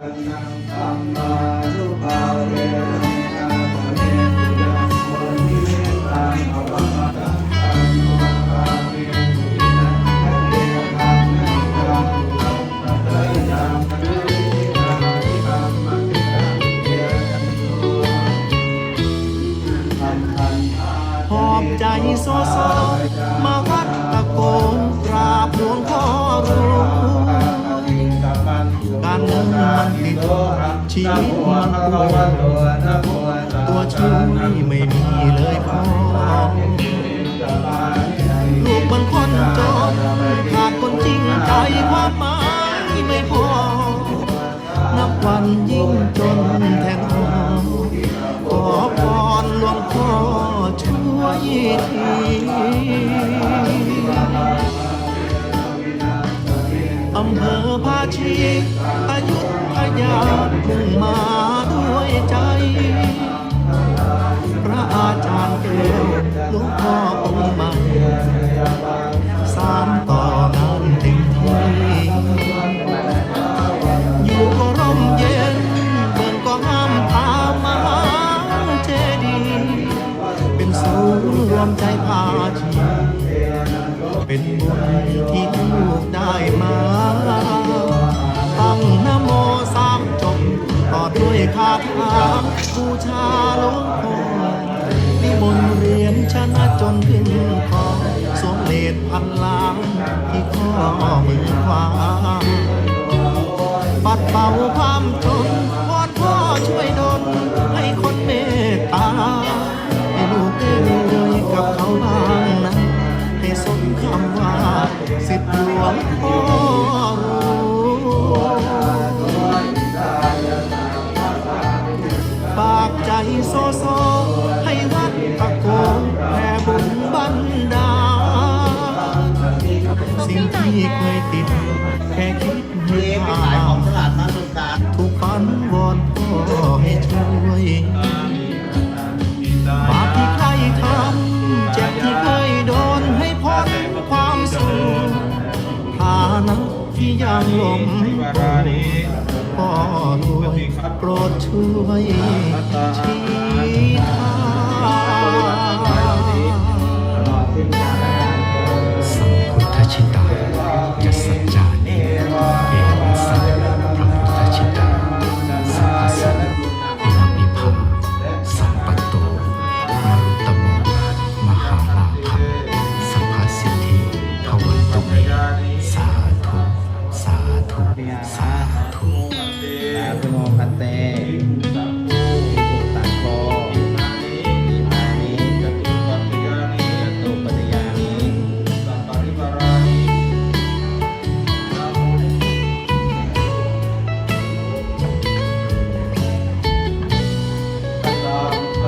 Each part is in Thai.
หอบใจโซโซมา ชีวิตมันป่วยตัวช่วยไม่มีเลยพอลูกมันคนจนขาดคนจริงใจความหมายไม่พอ นับวันยิ่งจนแทนหอขอพรหลวงพ่อช่วยทีอำเภอภาชีอายุ มาด้วยใจ พระอาจารย์แก้วหลวงพ่อองค์ใหม่สามต่องานเต็มที่อยู่ก็ร่มเย็นเบิ่งก็ห้ามตามมาเจดีย์เป็นศูนย์รวมใจพาชีเป็นบุญที่ลูกได้มาาหลวงพ่อนิมนต์เรียนชนะจนขึ้นคอสวมเลดพันล้านที่ข้อมือขวา ให้ช่วยบาปที่ใครทำเจ็บที่เคยโดนให้พ้นความสุขฐานะที่ยังหลมพ่อรวยโปรดช่วยชี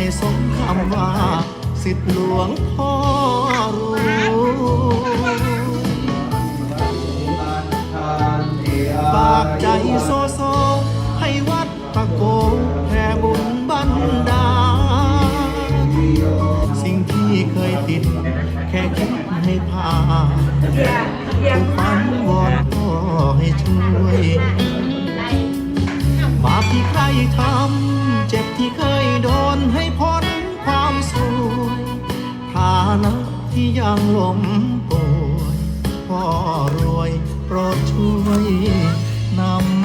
ให้สมคำว่า สิทธิหลวงพ่อรู้ฝากใจโซโซ ให้วัดตะโกแผ่บุญบันดาสิ่งที่เคยติด แค่คิดให้ผ่านทุกฝันวอนพ่อให้ช่วยบาปที่ใครทำ เจ็บที่เคย นะที่ยังล้มป่วยพ่อรวยโปรดช่วยนำ